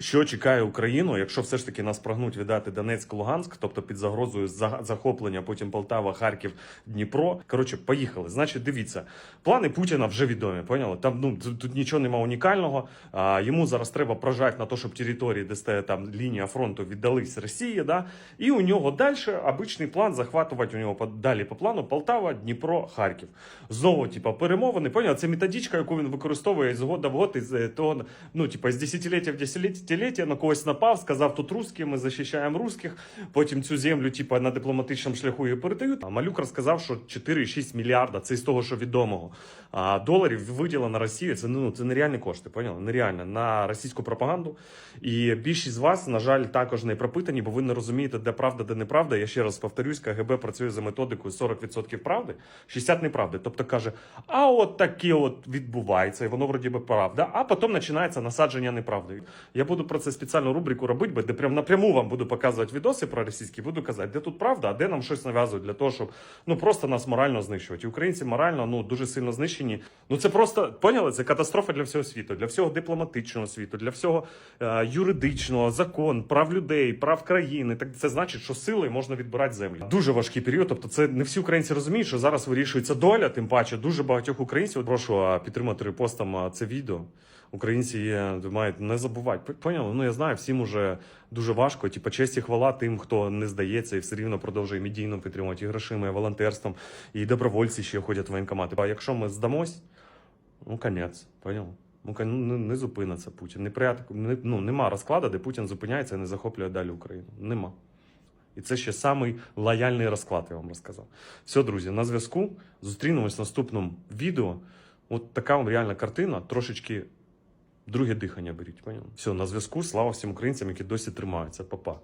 Що чекає Україну, якщо все ж таки нас прагнуть віддати Донецьк, Луганськ, тобто під загрозою захоплення, потім Полтава, Харків, Дніпро. Коротше, поїхали. Значить, дивіться, плани Путіна вже відомі. Поняли? Там ну тут, тут нічого немає унікального. А, йому зараз треба прожати на те, щоб території, де стоїть там лінія фронту, віддались Росії. Да? І у нього далі обичний план захватувати у нього далі по плану Полтава, Дніпро, Харків. Знову, типа, перемовини. Поняли? Це методичка, яку він використовує з года в год, із е, того, ну, типа, з десятиліття в десятиліття на когось напав, сказав, тут русські, ми захищаємо русських. Потім цю землю, типа, на дипломатичному шляху її передають. А Малюк розказав, що 4,6 мільярда, це з того, що відомого. А доларів виділено Росію. Це ну це нереальні кошти, поняли? Нереально на російську пропаганду. І більшість з вас, на жаль, також не пропитані, бо ви не розумієте, де правда, де неправда. Я ще раз повторюсь, КГБ працює за методикою 40% правди, 60% неправди. Тобто каже, а от таке от відбувається, і воно вроді би правда. А потім починається насадження неправди. Я буду про це спеціальну рубрику робити, бо де прям напряму вам буду показувати відоси про російські, буду казати, де тут правда, а де нам щось нав'язують для того, щоб ну просто нас морально знищувати. І Українці морально ну дуже сильно знищені. Ну це просто поняли. Це катастрофа для всього світу, для всього дипломатичного світу, для всього е, юридичного, закон, прав людей, прав країни. Так це значить, що силою можна відбирати землю. Дуже важкий період. Тобто, це не всі українці розуміють, що зараз вирішується доля. Тим паче, дуже багатьох українців. Прошу підтримати репостом це відео. Українці є, мають не забувати. Поняли? Ну я знаю, всім уже дуже важко. Типа честь і хвала тим, хто не здається і все рівно продовжує медійно підтримувати і грошима, і волонтерством, і добровольці ще ходять в воєнкомати. А якщо ми здамось, ну конець, поняв? Ну, кон- ну, не, не зупиниться Путін. Не, порядок- не, ну, нема розкладу, де Путін зупиняється і не захоплює далі Україну. Нема. І це ще самий лояльний розклад, я вам розказав. Все, друзі, на зв'язку. Зустрінемось в наступному відео. От така вам реальна картина, трошечки друге дихання беріть. Поняли? Все, на зв'язку. Слава всім українцям, які досі тримаються. Па-па.